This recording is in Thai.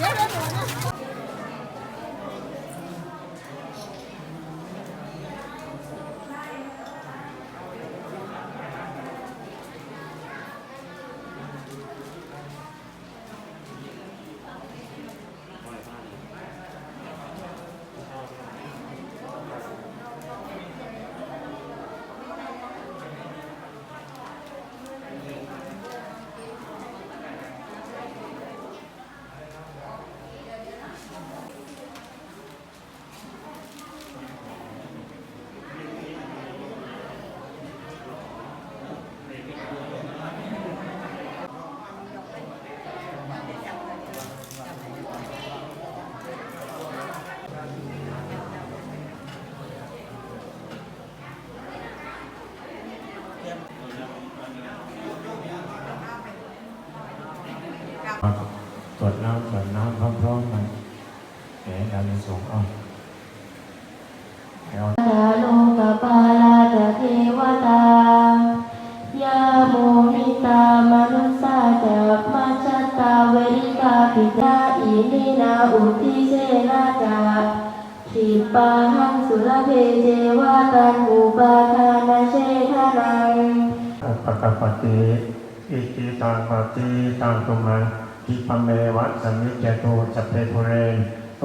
Ghế. ตรวจน้ำตรวจน้ำพร้อมๆกันเดี๋ยวเราจะส่งเอา ปาหังสุรเพเจวาตันอุปาทานาเชทานังปกปติอิจิตังปฏิตังตุมังทิพเมวะสมิจเจโตจัพเพปุเรนโต